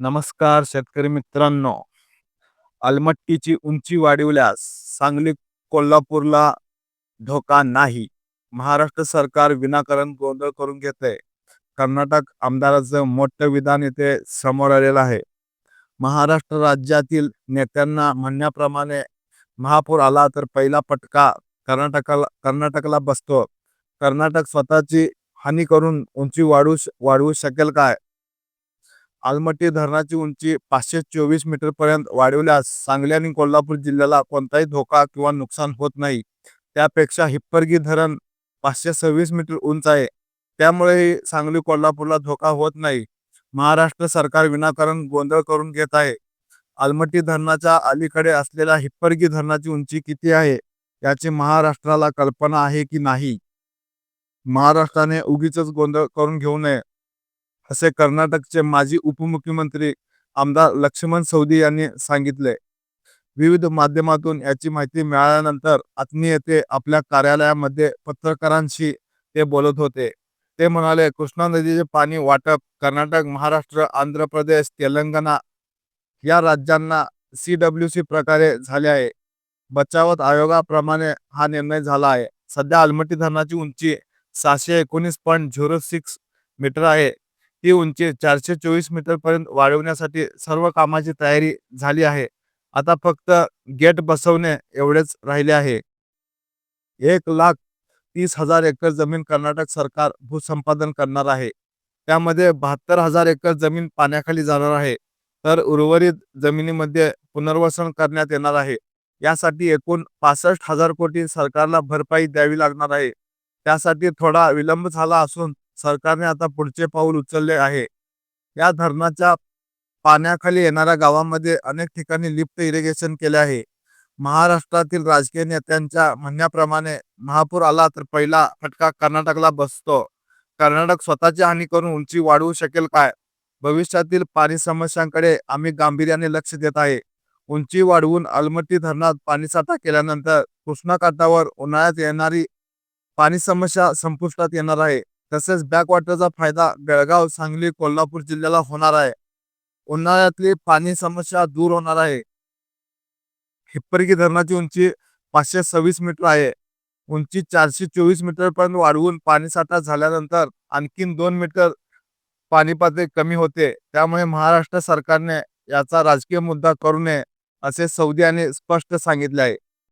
नमस्कार शेतकरी मित्रांनो. अलमट्टीची उंची वाढवल्यास सांगली कोल्हापूरला धोका नाही. महाराष्ट्र सरकार विनाकारण गोंधळ करून घेते कर्नाटक आमदाराचं मोठं विधान येथे समोर आलेलं आहे. महाराष्ट्र राज्यातील नेत्यांना म्हणण्याप्रमाणे महापूर आला तर पहिला पटका कर्नाटकाला कर्नाटकला बसतो. कर्नाटक स्वतःची हानी करून उंची वाढू वाढवू शकेल काय? आलमटी धरणाची उंची पाचशे चोवीस मीटर पर्यंत वाढवल्यास सांगली आणि कोल्हापूर जिल्ह्याला कोणताही धोका किंवा नुकसान होत नाही. त्यापेक्षा हिप्परगी धरण पाचशे सव्वीस मीटर उंच आहे. त्यामुळेही सांगली कोल्हापूरला धोका होत नाही. महाराष्ट्र सरकार विनाकारण गोंधळ करून घेत आहे. आलमट्टी धरणाच्या अलीकडे असलेल्या हिप्परगी धरणाची उंची किती आहे? याची महाराष्ट्राला कल्पना आहे की नाही? महाराष्ट्राने उगीच गोंधळ करून घेऊ नये. असे कर्नाटकचे माजी उपमुख्यमंत्री आमदार लक्ष्मण सौदी यांनी सांगितले. विविध माध्यमातून याची माहिती मिळाल्यानंतर आत्मी येथे आपल्या कार्यालयामध्ये पत्रकारांशी ते बोलत होते. ते म्हणाले कृष्णा नदीचे पाणी वाटप कर्नाटक महाराष्ट्र आंध्र प्रदेश तेलंगणा या राज्यांना सी डब्ल्यू सी प्रकारे झाले आहे. बचावत आयोगाप्रमाणे हा निर्णय झाला आहे. सध्या अलमटी धरणाची उंची सहाशे एकोणीस पॉईंट झिरो सिक्स मीटर आहे. ती उंची चारशे चोवीस मीटर पर्यंत वाढवण्यासाठी सर्व कामाची तयारी झाली आहे. आता फक्त गेट बसवणे एवढेच राहिले आहे. एक लाख तीस हजार एकर जमीन कर्नाटक सरकार भूसंपादन करणार आहे. त्यामध्ये बहात्तर हजार एकर जमीन पाण्याखाली जाणार आहे. तर उर्वरित जमिनीमध्ये पुनर्वसन करण्यात येणार आहे. यासाठी एकूण पासष्ट हजार कोटी सरकारला भरपाई द्यावी लागणार आहे. त्यासाठी थोडा विलंब झाला असून सरकारने आता पुढचे पाऊल उचलले आहे. या धरणाच्या पाण्याखाली येणाऱ्या गावामध्ये अनेक ठिकाणी लिफ्ट इरिगेशन केले आहे. महाराष्ट्रातील राजकीय नेत्यांच्या म्हणण्याप्रमाणे महापूर आला तर पहिला फटका कर्नाटकला बसतो. कर्नाटक स्वतःची हानी करून उंची वाढवू शकेल काय? भविष्यातील पाणी समस्यांकडे आम्ही गांभीर्याने लक्ष देत आहे. उंची वाढवून अलमट्टी धरणात पाणीसाठा केल्यानंतर कृष्णा काठावर उन्हाळ्यात येणारी पाणी समस्या संपुष्टात येणार आहे. तसेच बॅकवॉटरचा फायदा बेळगाव सांगली कोल्हापूर जिल्ह्याला होणार आहे. उन्हाळ्यातली पाणी समस्या दूर होणार आहे. हिप्परगी धरणाची उंची पाचशे सव्वीस मीटर आहे. उंची चारशे चोवीस मीटर पर्यंत वाढवून पाणीसाठा झाल्यानंतर आणखीन दोन मीटर पाणी पातळी कमी होते. त्यामुळे महाराष्ट्र सरकारने याचा राजकीय मुद्दा करू नये असे सौदी यांनी स्पष्ट सांगितले आहे.